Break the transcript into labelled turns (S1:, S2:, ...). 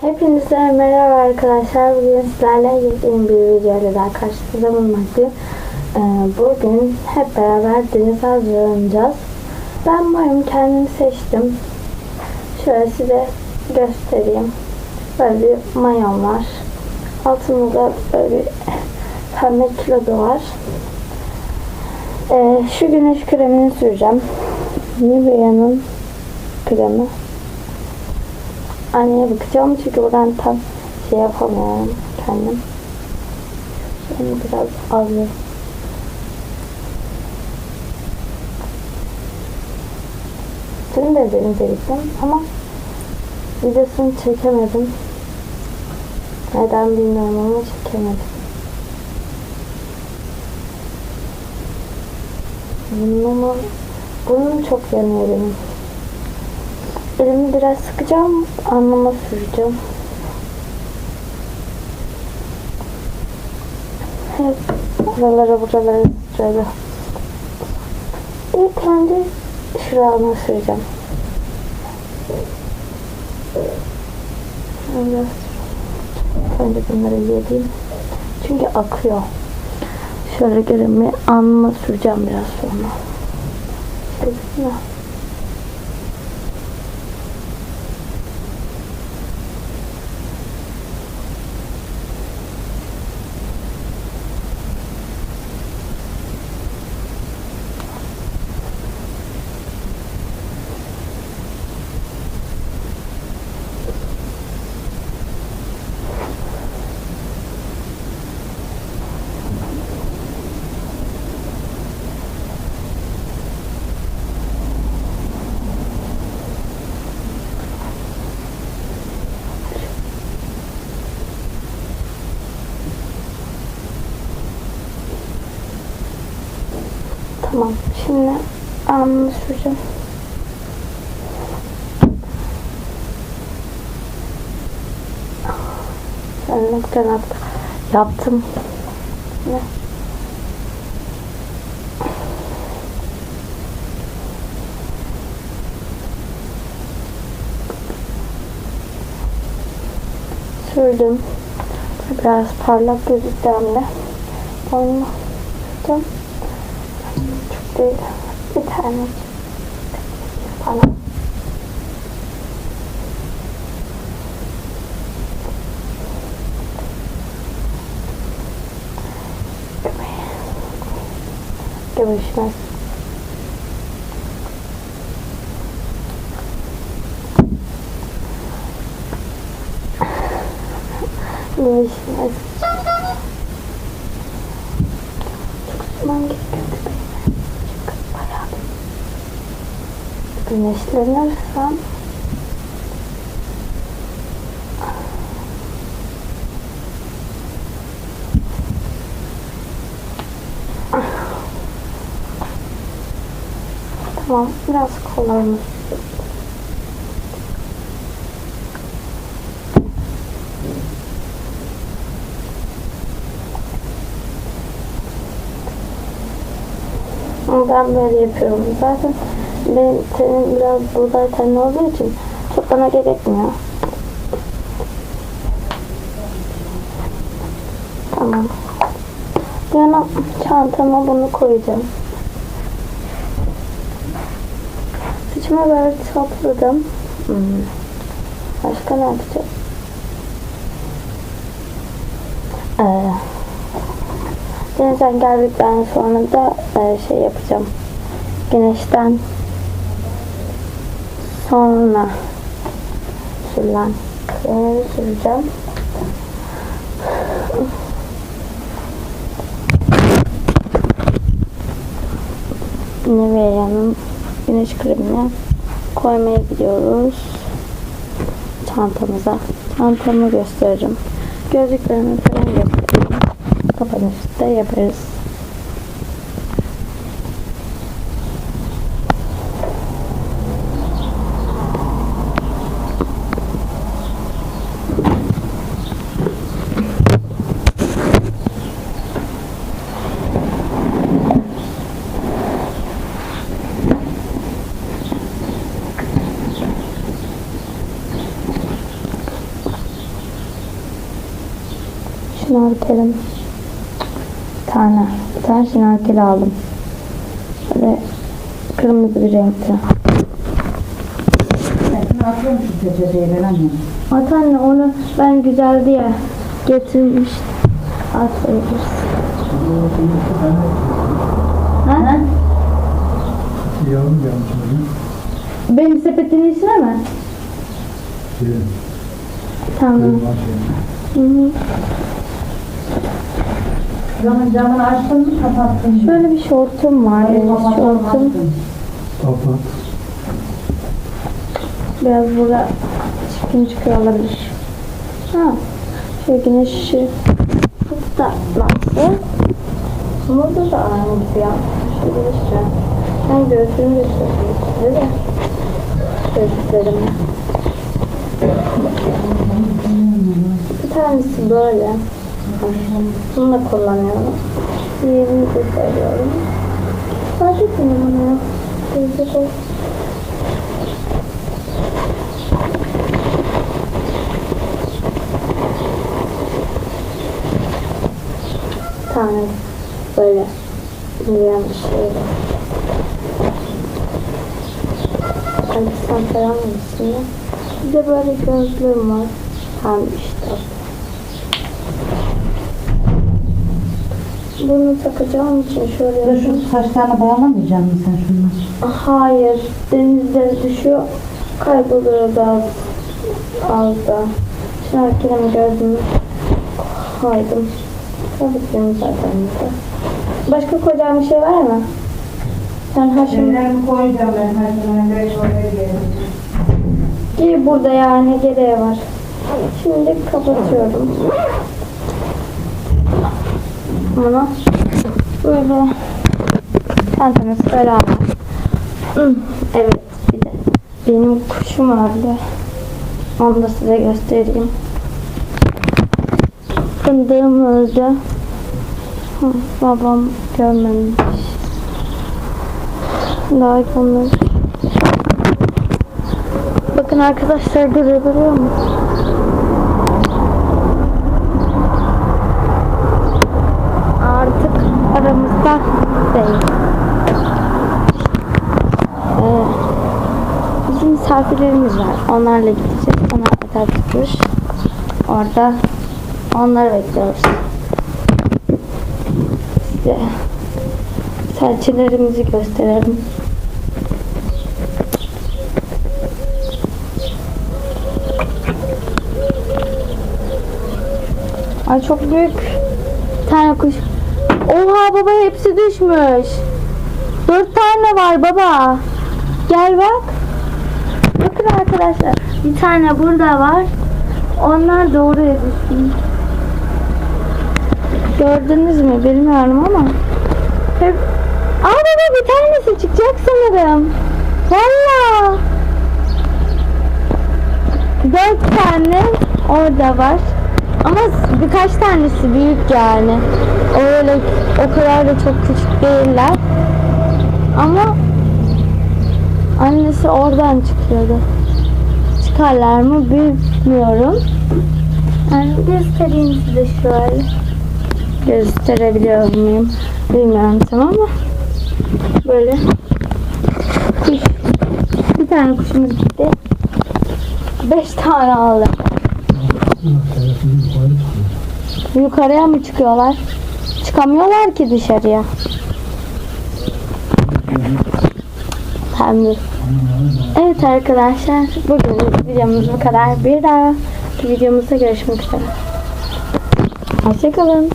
S1: Hepinize merhaba arkadaşlar. Bugün sizlerle yeni bir videoyla daha karşınızda bulunmaktayım. Ee, bugün hep beraber denize hazırlanacağız. Ben boyum kendimi seçtim. Şöyle size göstereyim. Böyle bir mayom var. Altında da böyle bir pembe kilodu var. Ee, şu güneş kremini süreceğim. Nivea'nın kremi. Anneye bakacağım çünkü buradan tam şey yapamıyorum kendim. Şimdi biraz alayım. Dün de denize gittim ama videosunu çekemedim. Neden bilmiyorum ama çekemedim. Burnumu, burnum çok yanıyor. Elimi biraz sıkacağım, alnıma süreceğim. Hep buralara buralara süreceğim. İlk önce şurama süreceğim. Biraz önce bunları yediğim. Çünkü akıyor. Şöyle görünmeyi alnıma süreceğim biraz sonra. Gözükmüyor. Tamam. Şimdi alnını süreceğim. Ben ne kadar yaptım. Yaptım. Ne? Sürdüm. Biraz parlak de. Onu sürdüm. Çok değil. Bir tane. Falan. Görüşmez. Görüşmez. Çok güneşlenirsem Tamam, biraz Ama Ben böyle yapıyorum. Zaten benim tenim biraz buğday tenli olduğu için çok bana gerekmiyor. Tamam. Yana çantama bunu koyacağım. Saçımı böyle topladım. Hmm. Başka ne yapacağım? Ee, denizden geldikten sonra da e, şey yapacağım. Güneşten sonra sürülen kremi süreceğim. Nivea'nın güneş kremini koymaya gidiyoruz çantamıza. Çantamı gösteririm. Gözlüklerimi falan gösteririm. Kapanışta yaparız. Şnorkelim. Bir tane. Bir tane şnorkel aldım. Böyle kırmızı bir renkte. At anne onu ben güzel diye getirmiş. At verirsin. Ha?
S2: Gelmiş hocam.
S1: Benim sepetimin içine mi?
S2: Şey,
S1: Tamam.
S2: şey.
S1: Hı hı.
S3: Camın camını açtın mı kapattın mı?
S1: Şöyle bir şortum var.
S3: Hayır, kapattın,
S1: şortum.
S2: Kapat.
S1: Biraz burada çirkin çıkıyor olabilir. Ha. Şöyle güneş ışığı. Çok da nasıl? Burada da aynı gibi ya. Şöyle işte. Ben göğsümü göstereyim size de. Göğüslerimi. Bir tanesi böyle. Bunu da kullanıyorum. Diğerini de seviyorum. Fark etmiyor bana ya. Gözlük olsun. Bir tane böyle yürüyen bir şey var. Alexan falan mı ismi? Bir de böyle gözlüğüm var. Hem işte. Bunu takacağım için şöyle
S3: Ya
S1: yapayım.
S3: şu saçlarını boyamayacak mısın sen şunları?
S1: Hayır, denizde düşüyor, kayboluyor gaz alda. Şarkının gözünü koydum. Tabii zaten burada. Başka koyacağım bir şey var mı? Sen ha şimdi
S3: Şeylerimi koyacağım ben her zaman beş oraya geldim.
S1: giy burada yani gereği var. Şimdi kapatıyorum. Bunu böyle böyle var. Hmm, Evet bir de benim kuşum vardı. Onu da size göstereyim. Fındığım öldü. Babam görmemiş. Daha onları. Bakın arkadaşlar görebiliyor mu? Misafirlerimiz var. Onlarla gideceğiz. Onlar kadar tutmuş. Orada onları bekliyoruz. Size serçelerimizi gösterelim. Ay çok büyük. Tane kuş. Oha baba hepsi düşmüş. Dört tane var baba. Gel bak. Bakın arkadaşlar. Bir tane burada var. Onlar doğruya düşmüş. Gördünüz mü bilmiyorum ama. Hep... Aa baba bir tanesi çıkacak sanırım. Valla. Dört tane orada var. Ama birkaç tanesi büyük yani. Öyle o kadar da çok küçük değiller. Ama annesi oradan çıkıyordu. Çıkarlar mı bilmiyorum. Yani göstereyim size şöyle. Gösterebiliyor muyum? Bilmiyorum tamam mı? Böyle kuş. Bir tane kuşumuz gitti. Beş tane
S2: çıkıyor.
S1: Yukarıya mı çıkıyorlar? Çıkamıyorlar ki dışarıya. Tamam. Evet arkadaşlar bugün videomuz bu kadar. Bir daha videomuzda görüşmek üzere. Hoşçakalın.